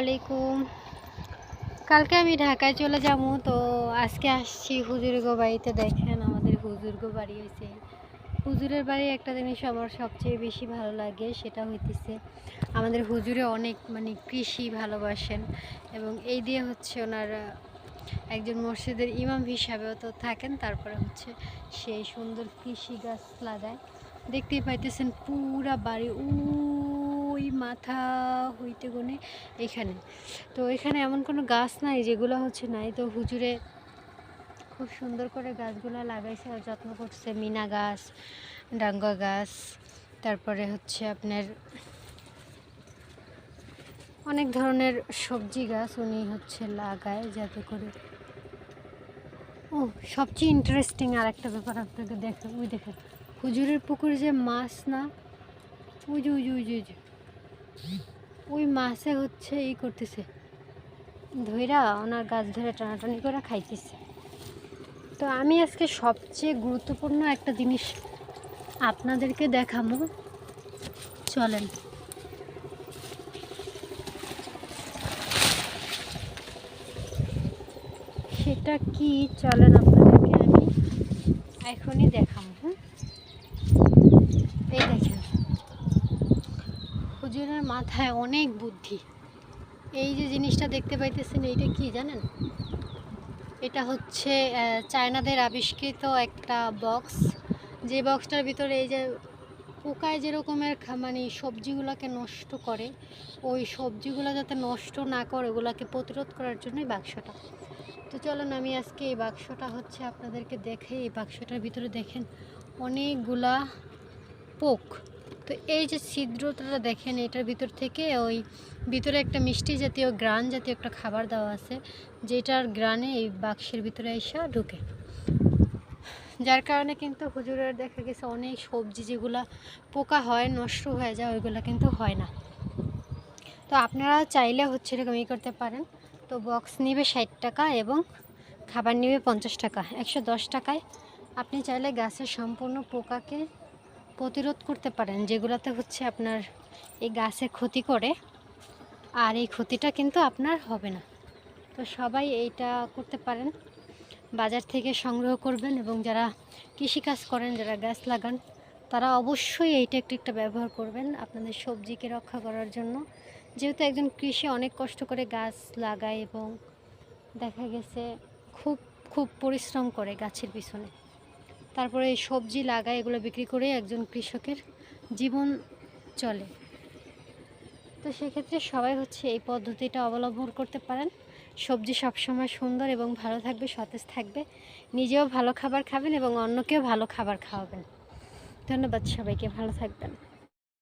আলাইকুম কালকে আমি ঢাকায় চলে যাব, তো আজকে আসছি হুজুরগো বাড়িতে। দেখেন আমাদের হুজুরগো বাড়ি হয়েছে হুজুরের বাড়ি একটা জিনিস আমার সবচেয়ে বেশি ভালো লাগে, সেটা হইতেছে আমাদের হুজুরে অনেক মানে কৃষি ভালোবাসেন এবং এই দিয়ে হচ্ছে ওনার একজন মসজিদের ইমাম হিসাবেও তো থাকেন, তারপরে হচ্ছে সেই সুন্দর কৃষি গাছ লাগায়। দেখতেই পাইতেছেন পুরা বাড়ি ওই মাথা হইতে গনে এখানে। তো এখানে এমন কোনো গাছ নাই যেগুলো হচ্ছে নাই। তো হুজুরে খুব সুন্দর করে গাছগুলো লাগাইছে আর যত্ন করছে। মিনা গাছ, ডাঙ্গা গাছ, তারপরে হচ্ছে আপনার অনেক ধরনের সবজি গাছ উনি হচ্ছে লাগায় যাতে করে ও, সবচেয়ে ইন্টারেস্টিং আর একটা ব্যাপার আপনাকে দেখেন ওই দেখেন। হুজুরের পুকুরে যে মাছ না ওই যে ওই যে ওই যে। ওই মাছে হচ্ছে ই করতেছে। ধইরা ওনার গাছ ধরে টানাটানি করে খাইতেছে। তো আমি আজকে সবচেয়ে গুরুত্বপূর্ণ একটা জিনিস আপনাদেরকে দেখাবো। চলেন। সেটা কি? চলেন আপনাদেরকে আমি এখনই দেখাবো। হ্যাঁ এই দেখেন হুজুরের মাথায় অনেক বুদ্ধি। এই যে জিনিসটা দেখতে পাইতেছেন, এইটা কি জানেন? এটা হচ্ছে চায়নাদের আবিষ্কৃত একটা বক্স। যে বক্সটার ভিতরে এই যে পোকায় যেরকমের মানে সবজিগুলোকে নষ্ট করে, ওই সবজিগুলো যাতে নষ্ট না করে, ওগুলোকে প্রতিরোধ করার জন্যই বাক্সটা। তো চলুন, আমি আজকে এই বাক্সটা হচ্ছে আপনাদেরকে দেখে, এই বাক্সটার ভিতরে দেখেন অনেকগুলা পোক। তো এই যে ছিদ্রটা দেখেন, এটার ভিতর থেকে ওই ভিতরে একটা মিষ্টি জাতীয় গ্রান জাতীয় একটা খাবার দেওয়া আছে, যেটার গ্রানে এই বাক্সের ভিতরে এসে ঢুকে। যার কারণে কিন্তু হুজুরের দেখা গেছে অনেক সবজি যেগুলা পোকা হয়, নষ্ট হয়ে যায়, ওইগুলো কিন্তু হয় না। তো আপনারা চাইলে হচ্ছে এরকম ই করতে পারেন। তো বক্স নিবে ষাট টাকা এবং খাবার নিবে পঞ্চাশ টাকা, একশো দশ টাকায়। আপনি চাইলে গাছের সম্পূর্ণ পোকাকে প্রতিরোধ করতে পারেন, যেগুলোতে হচ্ছে আপনার এই গাছে ক্ষতি করে, আর এই ক্ষতিটা কিন্তু আপনার হবে না। তো সবাই এইটা করতে পারেন, বাজার থেকে সংগ্রহ করবেন এবং যারা কৃষিকাজ করেন, যারা গাছ লাগান, তারা অবশ্যই এই টেকনিকটা ব্যবহার করবেন আপনাদের সবজিকে রক্ষা করার জন্য। যেহেতু একজন কৃষি অনেক কষ্ট করে গাছ লাগায় এবং দেখা গেছে খুব খুব পরিশ্রম করে গাছের পিছনে। তারপরে এই সবজি লাগায় এগুলো বিক্রি করে একজন কৃষকের জীবন চলে। তো সেক্ষেত্রে সবাই হচ্ছে এই পদ্ধতিটা অবলম্বন করতে পারেন। সবজি সবসময় সুন্দর এবং ভালো থাকবে, সতেজ থাকবে। নিজেও ভালো খাবার খাবেন এবং অন্যকেও ভালো খাবার খাওয়াবেন। ধন্যবাদ সবাইকে, ভালো থাকবেন।